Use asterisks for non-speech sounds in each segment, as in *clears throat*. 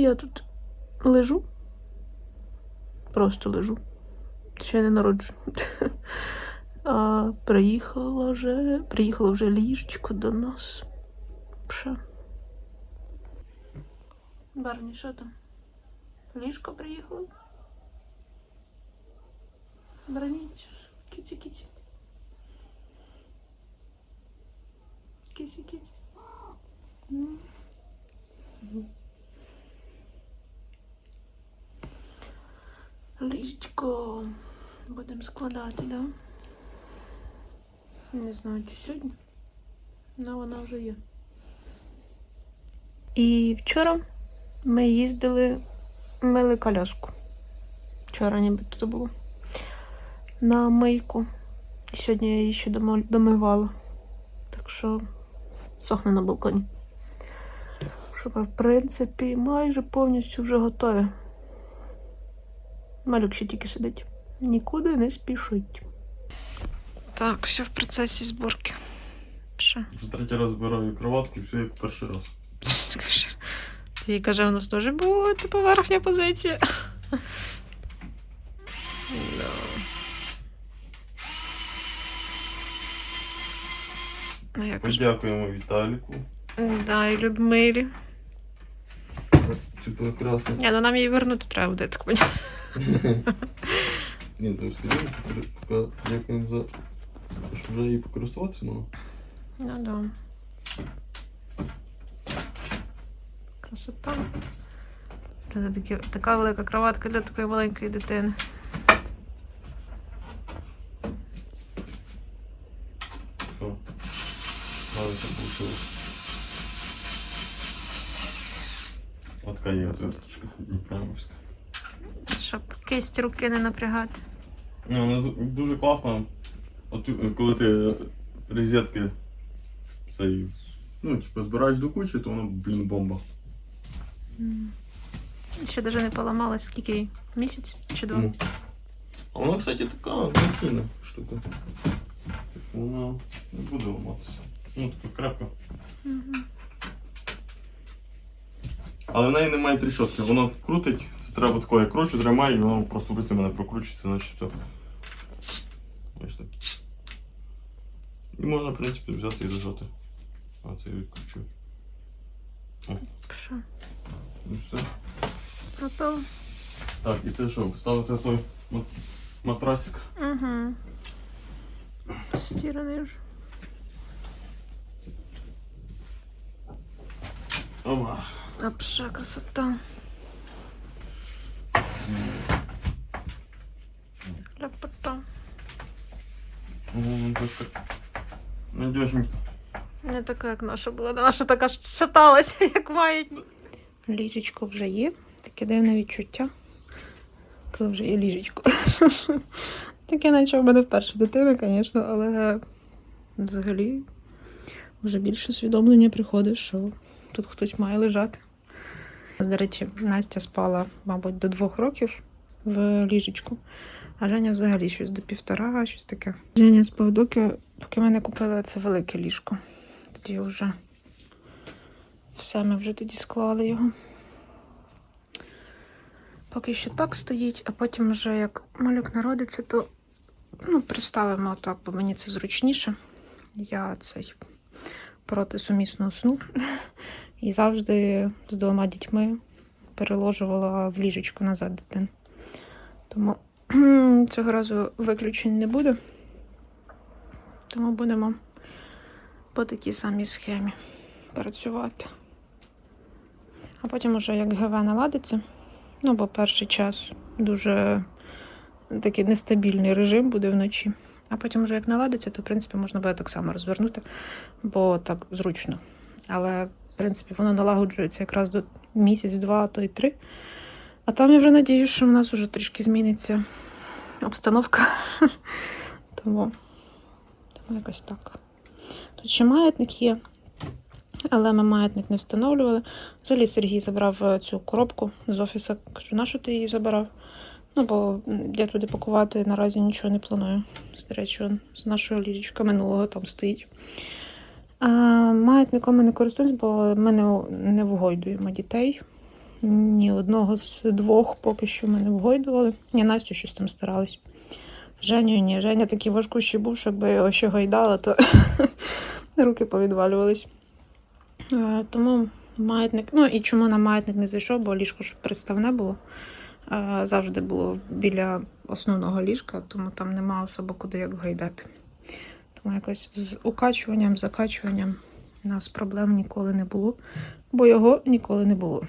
І я тут лежу. Просто лежу. Ще не народжу. *laughs* А приїхала вже. Приїхала вже ліжечко до нас. Що? Барні, що там? Ліжко приїхало? Броніть. Кіті, кіті. Кіті, кіті. М. Ліжечко. Будемо складати, да? Не знаю, чи сьогодні. Ну, вона вже є. І вчора ми їздили, мили коляску. Вчора ніби тут було. На мийку. І сьогодні я її ще домивала. Так що сохне на балконі. Щоб, в принципі, майже повністю вже готові. Малюк ще тільки сидить. Нікуди не спішить. Так, все в процесі зборки. Що? Вже третій раз збираю кроватку і все як в перший раз. Ти каже, у нас теж була типу верхня позиція. Ну, я кажу, Подякуємо Віталіку. да, і Людмилі. Це прекрасно. Ні, ну нам її вернути треба буде, так поняла. Ні, то все поки дякуємо за що вже її покористуватися можна. Ну да. Красота. Це така велика кроватка для такої маленької дитини. Що? Так вийшло. От є отверточка Дніпромовська. Щоб кисті руки не напрягати. Ну, дуже класно. От е, коли ти розетки цей, ну, типу, збираєш до кучі, то воно, блін, бомба. Ще навіть не поламалась, скільки їй? Місяць чи два? Ну. А вона, кстати, така надійна штука. Типу, Вона не буде ламатися. Ну, така крепка. Але в неї немає тріщотки. Воно крутить, треба таке, я кручу, тримаю, і воно просто в руці в мене прокручується, значить все. Бачите. І можна, в принципі, взяти і зажати. А це я відкручу. Що? Ну все. Готово? Так, і це що, ставити той мат- матрасик. Угу. Стіраний вже. Ома. Апша, красота. Так. Надежненько. Не така, як наша була. Наша така шаталася, *laughs* як маятник. Ліжечко вже є. Таке дивне відчуття. Коли вже є ліжечко. *laughs* Таке, наче в мене вперше дитина, звісно, але взагалі вже більше усвідомлення приходить, що тут хтось має лежати. До речі, Настя спала, мабуть, до двох років в ліжечку, а Женя взагалі щось до півтора, щось таке. Женя спав доки, поки ми не купили це велике ліжко. Тоді вже все ми вже тоді склали його. Поки що так стоїть, а потім вже як малюк народиться, то ну, приставимо так, бо мені це зручніше. Я цей проти сумісного сну. І завжди з двома дітьми переложувала в ліжечко назад дитину. Тому *clears throat* цього разу виключень не буде. Тому будемо по такій самій схемі працювати. А потім уже як ГВ наладиться, ну бо перший час дуже такий нестабільний режим буде вночі. А потім вже як наладиться, то в принципі можна буде так само розвернути, бо так зручно. Але, принципі, воно налагоджується якраз до місяць-два, а то й три. А там я вже надію, що в нас вже трішки зміниться обстановка. *laughs* Тому, якось так. Тут ще маятник є, але ми маятник не встановлювали. Взагалі Сергій забрав е, цю коробку з офісу. Кажу, на що ти її забирав? Ну, бо я туди пакувати наразі нічого не планую. До речі, з нашого ліжечка минулого там стоїть. Маятником не користуємось, бо ми не, вгойдуємо дітей. ні одного з двох поки що ми не вгойдували. Ні, Настю щось там старались. Женю ні. Женя такий важкущий був, що якби я його ще гойдала, то *laughs* руки повідвалювались. Тому маятник. Ну і чому на маятник не зайшов, бо ліжко ж приставне було. Завжди було біля основного ліжка, тому там нема особо куди як гойдати. Тому якось з укачуванням, закачуванням у нас проблем ніколи не було, бо його ніколи не було.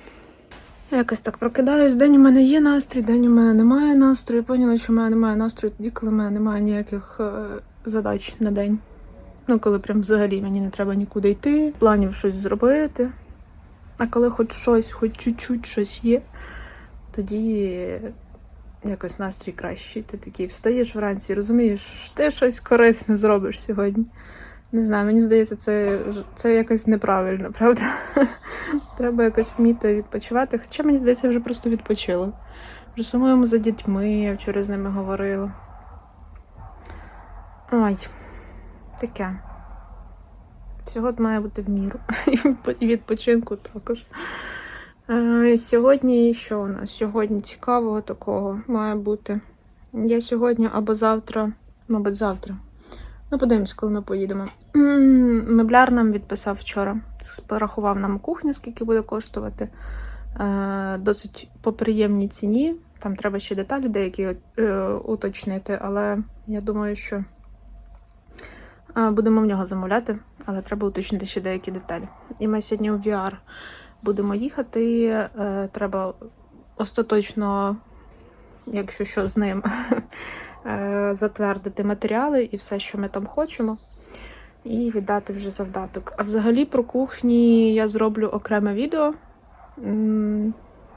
Я якось так прокидаюсь, день у мене є настрій, день у мене немає настрою. Поняла, що в мене немає настрою тоді, коли в мене немає ніяких е, задач на день. Ну, коли прям взагалі мені не треба нікуди йти, планів щось зробити. А коли хоч щось, хоч чуть-чуть щось є, тоді якось настрій кращий. Ти такий встаєш вранці, розумієш, ти щось корисне зробиш сьогодні. Не знаю, мені здається, це, це якось неправильно, *laughs* правда? Треба якось вміти відпочивати. Хоча мені здається, я вже просто відпочила. Вже сумуємо за дітьми, я вчора з ними говорила. Ой, таке. Всього має бути в міру. *laughs* І відпочинку також. Е, Сьогодні що у нас? Сьогодні цікавого такого має бути. Я сьогодні або завтра, мабуть, завтра. Ну, подивимось, коли ми поїдемо. *clears throat* Мебляр нам відписав вчора. Порахував нам кухню, скільки буде коштувати. Е, Досить по приємній ціні. Там треба ще деталі деякі е, уточнити, але я думаю, що будемо в нього замовляти, але треба уточнити ще деякі деталі. І ми сьогодні у VR будемо їхати. Е, Треба остаточно, якщо що з ним, *laughs* е, затвердити матеріали і все, що ми там хочемо, і віддати вже завдаток. А взагалі про кухні я зроблю окреме відео,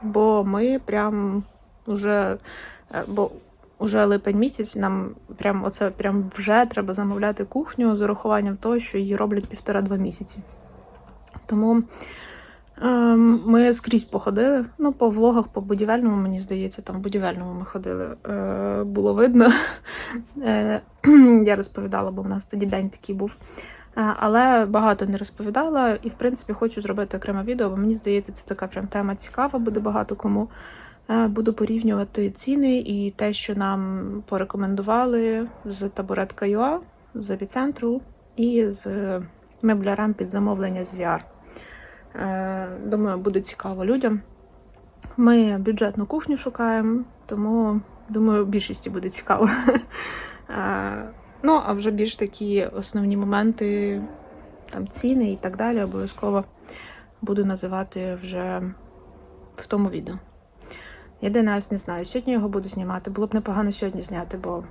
бо ми прям вже. е, Бо уже липень місяць, нам прям оце прям вже треба замовляти кухню з урахуванням того, що її роблять півтора-два місяці. Тому ми скрізь походили. Ну, по влогах, по будівельному, мені здається, там в будівельному ми ходили. Е, було видно. Е, *clears throat* я розповідала, бо в нас тоді день такий був. Е, Але багато не розповідала, і в принципі хочу зробити окреме відео, бо мені здається, це така прям тема цікава, буде багато кому. Буду порівнювати ціни і те, що нам порекомендували з табуретка.ua, з епіцентру і з меблярам під замовлення з VR. Е, Думаю, буде цікаво людям. Ми бюджетну кухню шукаємо, тому думаю, більшості буде цікаво. Е, Ну, а вже більш такі основні моменти, там ціни і так далі, обов'язково буду називати вже в тому відео. Єдине, ось не знаю, сьогодні його буду знімати. Було б непогано сьогодні зняти, бо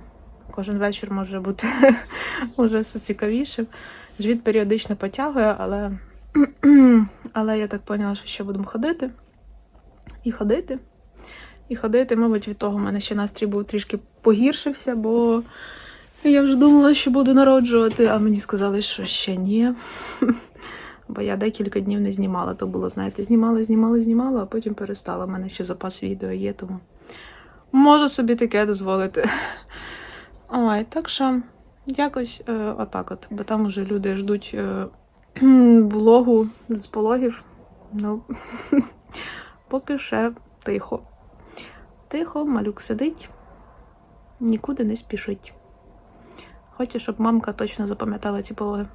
кожен вечір може бути *laughs* уже все цікавішим. Живіт періодично потягує, але, але я так поняла, що ще будемо ходити. І ходити. І ходити, мабуть, від того в мене ще настрій був трішки погіршився, бо я вже думала, що буду народжувати, а мені сказали, що ще ні. *laughs* Бо я декілька днів не знімала. То було, знаєте, знімала, знімала, знімала, а потім перестала. У мене ще запас відео є, тому можу собі таке дозволити. *laughs* Ой, так що якось е, отак от. Бо там уже люди ждуть е, влогу з пологів. Ну, *laughs* поки ще тихо. Тихо, малюк сидить, нікуди не спішить. Хоче, щоб мамка точно запам'ятала ці пологи.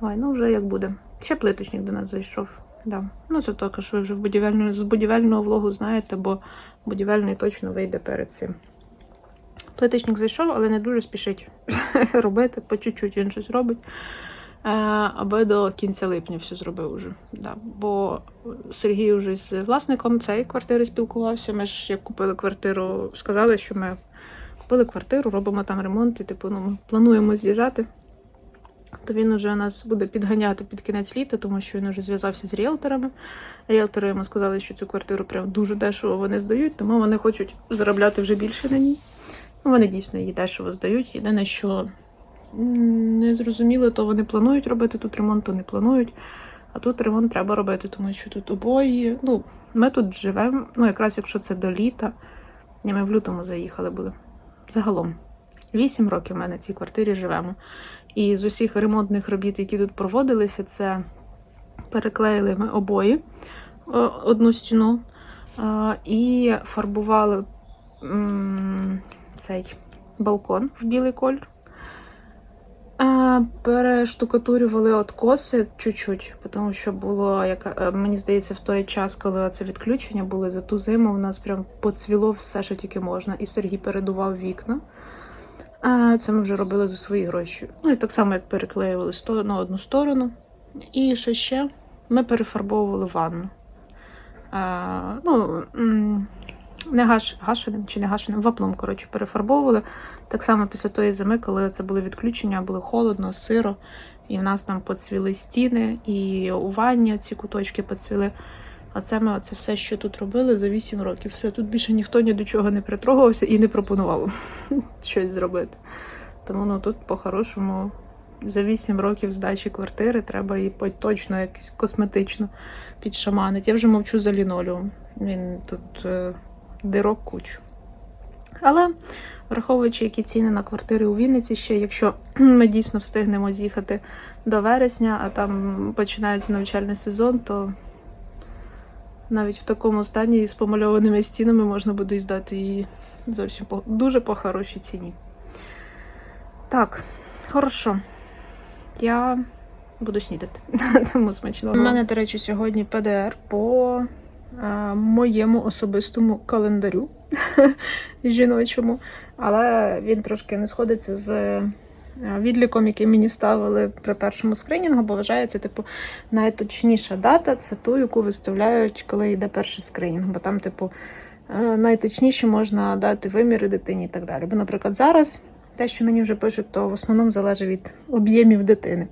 Ой, ну вже як буде. Ще плиточник до нас зайшов. Да. Ну, це також ви вже в будівельну, з будівельного влогу знаєте, бо будівельний точно вийде перед цим. Плиточник зайшов, але не дуже спішить *laughs* робити, по чуть-чуть він щось робить. Е, аби до кінця липня все зробив уже. Да. Бо Сергій вже з власником цієї квартири спілкувався. Ми ж як купили квартиру, сказали, що ми купили квартиру, робимо там ремонт, і типу, ну, ми плануємо з'їжджати. То він уже нас буде підганяти під кінець літа, тому що він вже зв'язався з ріелторами. Ріелтори йому сказали, що цю квартиру прям дуже дешево вони здають, тому вони хочуть заробляти вже більше на ній. Ну, вони дійсно її дешево здають. Єдине, що не зрозуміло, то вони планують робити тут ремонт, то не планують. А тут ремонт треба робити, тому що тут обої. Ну, ми тут живемо, ну якраз якщо це до літа. Ми в лютому заїхали були. Загалом. Вісім років ми на цій квартирі живемо. І з усіх ремонтних робіт, які тут проводилися, це переклеїли ми обої одну стіну і фарбували цей балкон в білий колір. Е, Перештукатурювали откоси чуть-чуть, тому що було, як е, мені здається, в той час, коли це відключення були за ту зиму, у нас прям поцвіло все, що тільки можна. І Сергій передував вікна. А це ми вже робили за свої гроші. Ну і так само, як переклеювали на одну сторону. І що ще? Ми перефарбовували ванну. А, ну, не гаш, гашеним чи не гашеним, вапном, коротше, перефарбовували. Так само після тої зими, коли це були відключення, було холодно, сиро, і в нас там поцвіли стіни, і у ванні ці куточки поцвіли. А це ми оце все, що тут робили за 8 років. Все, тут більше ніхто ні до чого не притрогувався і не пропонував *laughs* щось зробити. Тому ну, тут по-хорошому за 8 років здачі квартири треба і точно якось косметично підшаманити. Я вже мовчу за лінолеум. Він тут е, дирок кучу. Але враховуючи, які ціни на квартири у Вінниці ще, якщо *clears throat* ми дійсно встигнемо з'їхати до вересня, а там починається навчальний сезон, то навіть в такому стані з помальованими стінами можна буде здати її зовсім по дуже по хорошій ціні. Так, хорошо. Я буду снідати. *laughs* Тому смачного. У мене, до речі, сьогодні ПДР по моєму особистому календарю *laughs* жіночому, але він трошки не сходиться з е, відліком, який мені ставили при першому скринінгу, бо вважається, типу, найточніша дата це ту, яку виставляють, коли йде перший скринінг. Бо там, типу, е, найточніше можна дати виміри дитині і так далі. Бо, наприклад, зараз те, що мені вже пишуть, то в основному залежить від об'ємів дитини.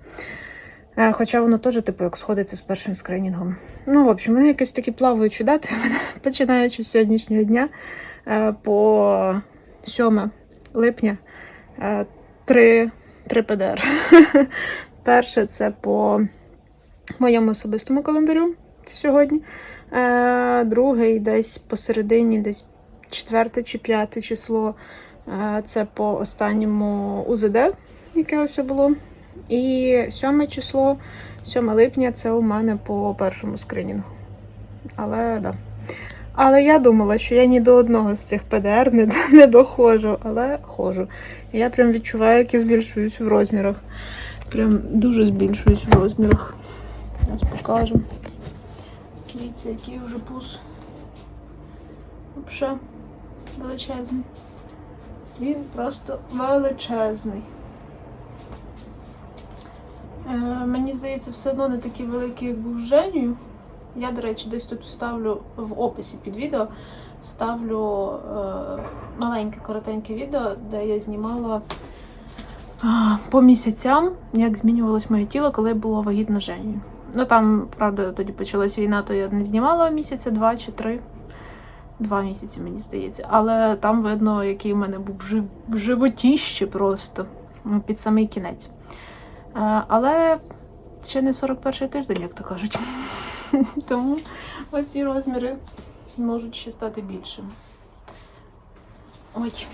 Е, Хоча воно теж, типу, як сходиться з першим скринінгом. Ну, в общем, вони якісь такі плаваючі дати, *laughs* мене, починаючи з сьогоднішнього дня е, по 7 липня е, три, три ПДР. *laughs* Перше це по моєму особистому календарю сьогодні. Е, Другий десь посередині, десь четверте чи п'яте число. Е, Це по останньому УЗД, яке ось було. І сьоме число, 7 липня, це у мене по першому скринінгу. Але да. Але я думала, що я ні до одного з цих ПДР не, *laughs* не доходжу, але ходжу. Я прям відчуваю, як я збільшуюсь в розмірах. Прям дуже збільшуюсь в розмірах. Зараз покажу. Дивіться, який вже пус. Взагалі величезний. Він просто величезний. Е, мені здається, все одно не такий великий, як був з Женєю. Я, до речі, десь тут вставлю в описі під відео, вставлю е, маленьке коротеньке відео, де я знімала по місяцям, як змінювалось моє тіло, коли я була вагітна Женєю. Ну там, правда, тоді почалась війна, то я не знімала місяця, два чи три. Два місяці, мені здається. Але там видно, який в мене був жив... животіще просто під самий кінець. Але ще не 41 тиждень, як то кажуть. *laughs* Тому оці розміри можуть ще стати більшими. Ой.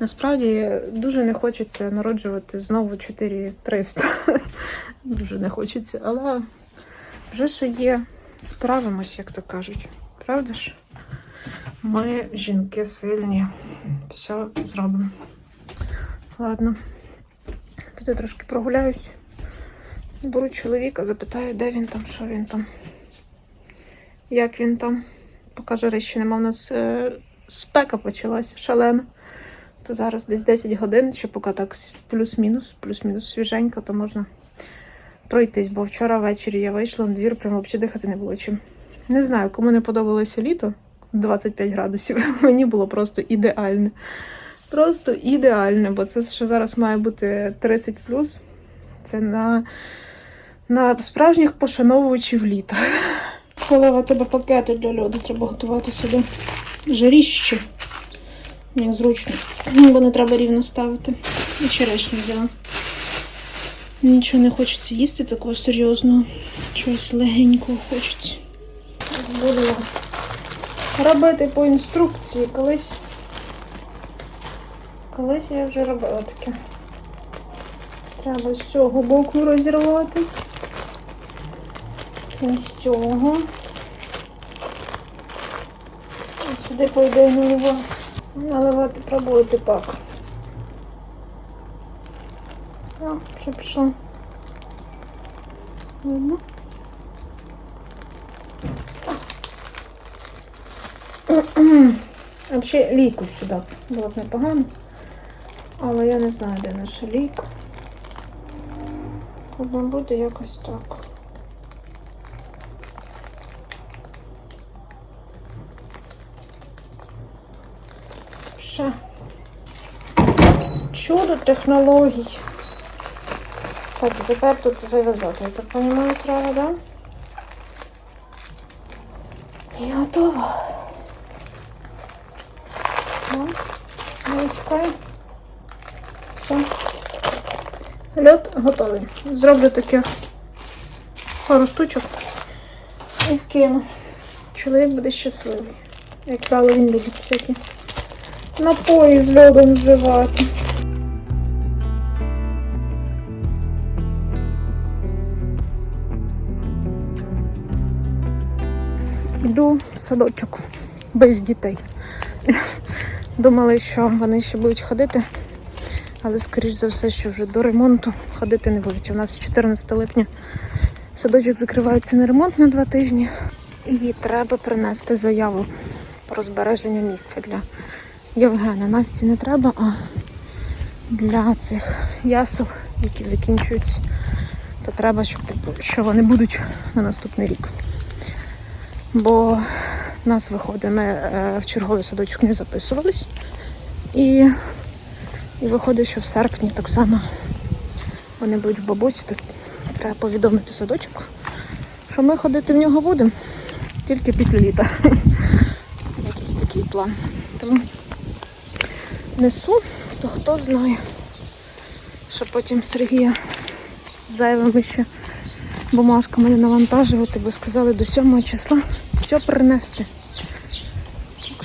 Насправді дуже не хочеться народжувати знову 4300. *laughs* Дуже не хочеться, але вже що є, справимось, як то кажуть. Правда ж? Ми жінки сильні. Все зробимо. Ладно. Піду трошки прогуляюсь. Беру чоловіка, запитаю, де він там, що він там. Як він там. Поки жари ще нема. У нас е, спека почалася шалена. То зараз десь 10 годин, ще поки так плюс-мінус, плюс-мінус свіженько, то можна пройтись, бо вчора ввечері я вийшла на двір, прямо взагалі дихати не було чим. Не знаю, кому не подобалося літо 25 градусів. *laughs* Мені було просто ідеальне. Просто ідеальне, бо це що зараз має бути 30 Це на, на справжніх пошановувачів літа. *laughs* Коли у тебе пакети для льоду, треба готувати сюди жаріще. Як зручно. Бо не треба рівно ставити. І черешню взяла. Нічого не хочеться їсти такого серйозного. Чогось легенького хочеться. Буду робити по інструкції. Колись. Колись я вже робила таке. Треба з цього боку розірвати. Почнемо з цього. І сюди по ідеї наливати. Наливати пробувати так. О, вже пішло. Видно? *clears throat* А ще лійку сюди. Було б непогано. Але я не знаю, де наша лійка. Ладно, буде якось так. Ще. Чудо технологій. Так, тепер тут зав'язати, я так розумію, треба, да? І готово. Ну, не чекай. Все. Льот готовий. Зроблю таких пару штучок і вкину. Чоловік буде щасливий. Як правило, він любить всякі напої з льодом вживати. Йду в садочок без дітей. Думали, що вони ще будуть ходити, але скоріш за все, що вже до ремонту ходити не будуть. У нас 14 липня садочок закривається на ремонт на два тижні, і треба принести заяву про збереження місця для Євгена. Насті не треба, а для цих ясел, які закінчуються, то треба, щоб що вони будуть на наступний рік. Бо нас виходить, ми е, в черговий садочок не записувались. І, і виходить, що в серпні так само вони будуть в бабусі, то треба повідомити садочок, що ми ходити в нього будемо тільки після літа. *laughs* Якийсь такий план. Тому несу, то хто знає, що потім Сергія зайвими ще бумажками навантажувати, бо сказали до 7 числа все принести.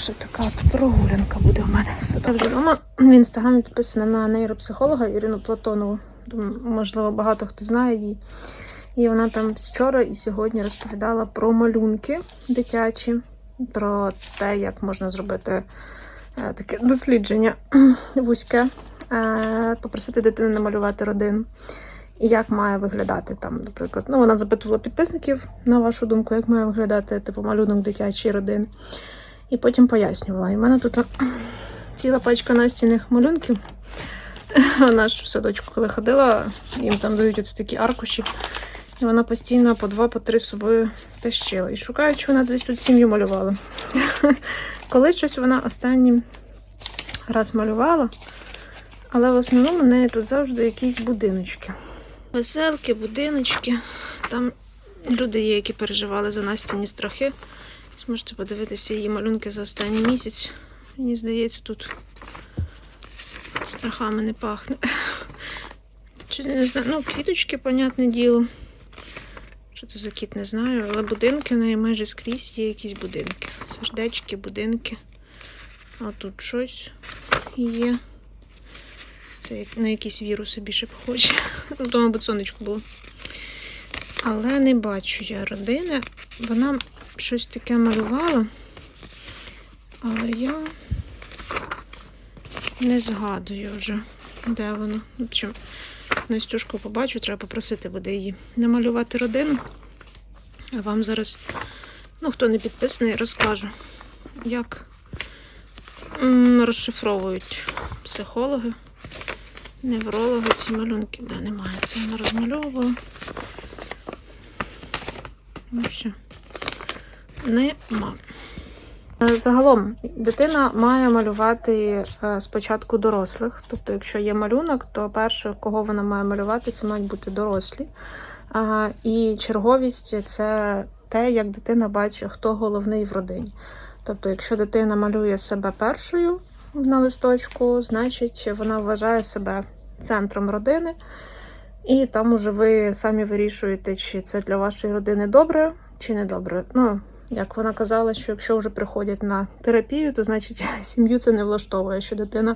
Що така от прогулянка буде в мене. Все добре. Мама в інстаграмі підписана на нейропсихолога Ірину Платонову. Думаю, можливо, багато хто знає її. І вона там вчора і сьогодні розповідала про малюнки дитячі, про те, як можна зробити е, таке дослідження *clears throat* вузьке, е, попросити дитину намалювати родину. І як має виглядати там, наприклад. Ну, вона запитувала підписників, на вашу думку, як має виглядати типу малюнок дитячої родини. І потім пояснювала. І в мене тут *clears throat* ціла пачка настільних малюнків. *laughs* Вона ж в садочку, коли ходила, їм там дають ось такі аркуші. І вона постійно по два, по три з собою тащила. І шукає, чи вона десь тут сім'ю малювала. *laughs* Коли щось вона останнім раз малювала, але в основному в неї тут завжди якісь будиночки. Веселки, будиночки. Там люди є, які переживали за Настіні страхи. Зможете подивитися її малюнки за останній місяць. Мені здається, тут страхами не пахне. Чи не знаю, ну, квіточки, понятне діло. Що це за кіт, не знаю, але будинки в неї майже скрізь є якісь будинки. Сердечки, будинки. А тут щось є. Це на якісь віруси більше похоже. Ну, то, мабуть, сонечко було. Але не бачу я родини. Вона щось таке малювала. Але я не згадую вже, де воно. В общем, Настюшку побачу, треба попросити буде її намалювати родину. А вам зараз, ну, хто не підписаний, розкажу, як розшифровують психологи, неврологи ці малюнки. Да, немає. Це вона розмальовувала. Ну. Нема. Е, Загалом дитина має малювати е, спочатку дорослих. Тобто, якщо є малюнок, то перше, кого вона має малювати, це мають бути дорослі. І черговість це те, як дитина бачить, хто головний в родині. Тобто, якщо дитина малює себе першою на листочку, значить вона вважає себе центром родини. І там уже ви самі вирішуєте, чи це для вашої родини добре, чи не добре. Ну, як вона казала, що якщо вже приходять на терапію, то значить *laughs* сім'ю це не влаштовує, що дитина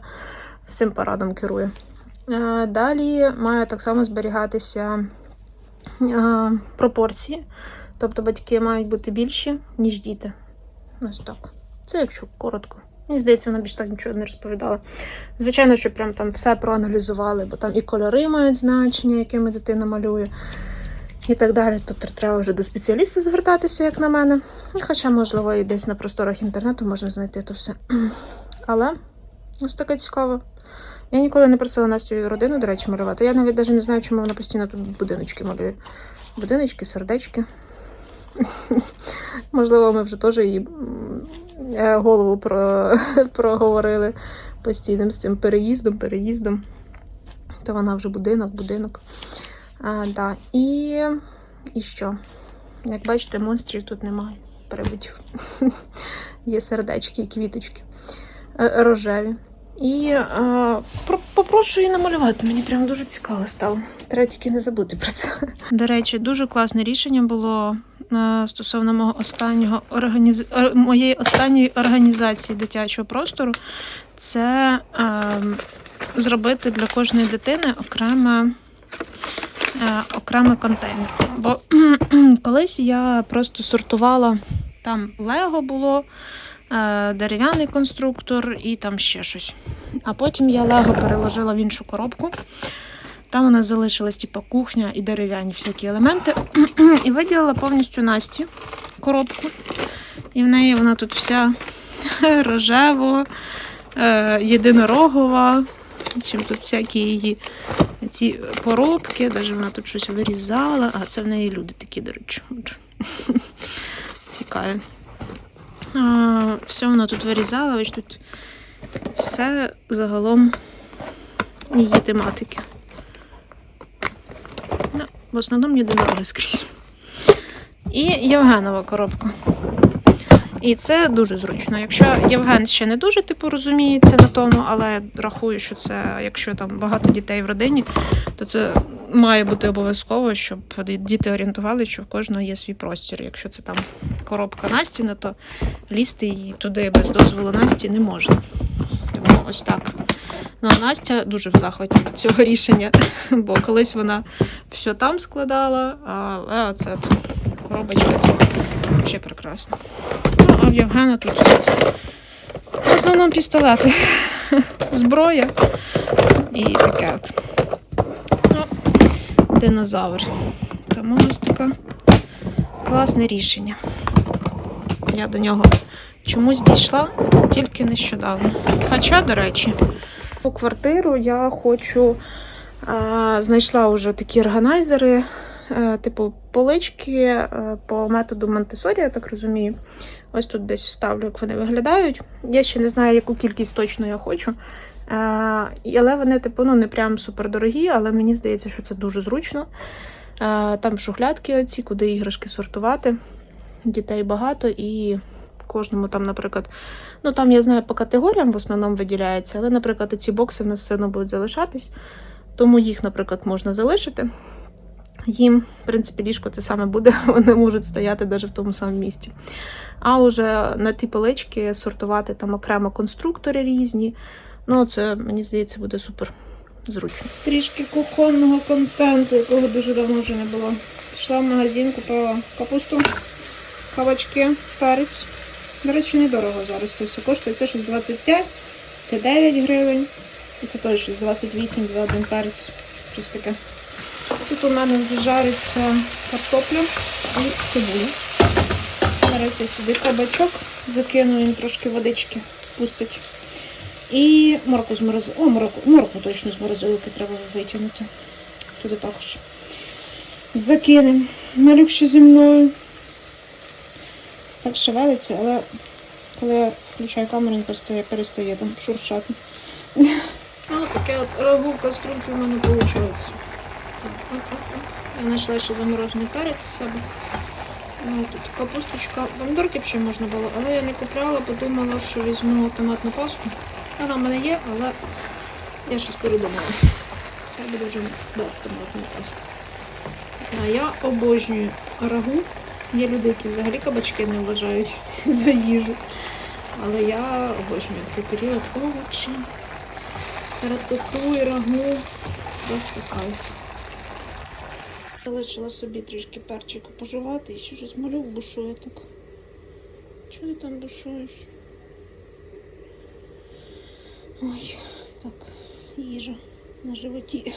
всім парадом керує. Далі має так само зберігатися пропорції. Тобто батьки мають бути більші, ніж діти. Ось так. Це якщо коротко. Мені здається, вона більш так нічого не розповідала. Звичайно, що прям там все проаналізували, бо там і кольори мають значення, якими дитина малює, і так далі. Тобто треба вже до спеціаліста звертатися, як на мене. Хоча, можливо, і десь на просторах інтернету можна знайти то все. *clears throat* Але ось таке цікаво. Я ніколи не просила Настю родину, до речі, малювати. Я навіть навіть не знаю, чому вона постійно тут будиночки малює. Будиночки, сердечки. *laughs* Можливо, ми вже теж її голову про, *laughs* проговорили постійним з цим переїздом, переїздом. То вона вже будинок, будинок. А, да. і, і що? Як бачите, монстрів тут немає. Перебутів. *laughs* Є сердечки і квіточки е, рожеві. І е, про- попрошу її намалювати. Мені прям дуже цікаво стало. Треба тільки не забути про це. До речі, дуже класне рішення було е, стосовно мого останнього організ... ор- моєї останньої організації дитячого простору. Це е, зробити для кожної дитини окреме. е, Окремий контейнер. Бо *clears throat* колись я просто сортувала там Лего було, е, дерев'яний конструктор і там ще щось. А потім я Лего переложила в іншу коробку. Там у нас залишилась типу, кухня і дерев'яні всякі елементи. *clears throat* І виділила повністю Насті коробку. І в неї вона тут вся *laughs* рожево, е, єдинорогова. Общем, тут всякі її ці поробки, навіть вона тут щось вирізала. А це в неї люди такі, до речі. *laughs* Цікаві. Все вона тут вирізала, ось тут все загалом її тематики. Ну, в основному єдинороги скрізь. І Євгенова коробка. І це дуже зручно. Якщо Євген ще не дуже типу розуміється на тому, але рахую, що це, якщо там багато дітей в родині, то це має бути обов'язково, щоб діти орієнтували, що в кожного є свій простір. Якщо це там коробка Настіна, то лізти її туди без дозволу Насті не можна. Тому ось так. Ну, а Настя дуже в захваті від цього рішення, бо колись вона все там складала, але оце коробочка це взагалі прекрасно. Ну, а в Євгена тут в основному пістолети, зброя і таке от. Динозавр. Тому ось таке класне рішення. Я до нього чомусь дійшла тільки нещодавно. Хоча, до речі, у квартиру я хочу. А, знайшла вже такі органайзери, е, типу полички е, по методу Монтесорі, я так розумію. Ось тут десь вставлю, як вони виглядають. Я ще не знаю, яку кількість точно я хочу. Е, Але вони, типу, ну, не прям супердорогі, але мені здається, що це дуже зручно. Е, Там шухлядки оці, куди іграшки сортувати. Дітей багато і кожному там, наприклад, ну там я знаю по категоріям в основному виділяється, але, наприклад, ці бокси в нас все одно будуть залишатись. Тому їх, наприклад, можна залишити. Їм, в принципі, ліжко те саме буде, *laughs* вони можуть стояти навіть в тому самому місці. А уже на ті полички сортувати там окремо конструктори різні. Ну, це, мені здається, буде супер зручно. Трішки кухонного контенту, якого дуже давно вже не було. Пішла в магазин, купила капусту, кабачки, перець. До речі, недорого зараз це все коштує. Це щось 25, це 9 гривень. І це теж щось 28 за один перець. Щось таке. Тут у мене вже жариться картопля і цибуля. Зараз я сюди кабачок закину, він трошки водички пустить. І морку з морозилки. О, морку, морку точно з морозилки треба витягнути. Туди також. Закинемо. Малюк ще зі мною. Так шевелиться, але коли я включаю камеру, він перестає, перестає там шуршати. Ось таке от рагу в каструльки в мене виходить. Я знайшла ще заморожений перець у себе. Ну, тут капусточка. Помідорки ще можна було, але я не купляла, подумала, що візьму томатну пасту. Вона в мене є, але я щось передумала. Я буду вже без томатної пасти. Знаю, я обожнюю рагу. Є люди, які взагалі кабачки не вважають *laughs* за їжу. Але я обожнюю цей період овочі, рататуй, рагу. Просто кайф. Залишила собі трішки перчику пожувати і ще щось малюк бушує так. Чого ти там бушуєш? Ой, так, їжа на животі.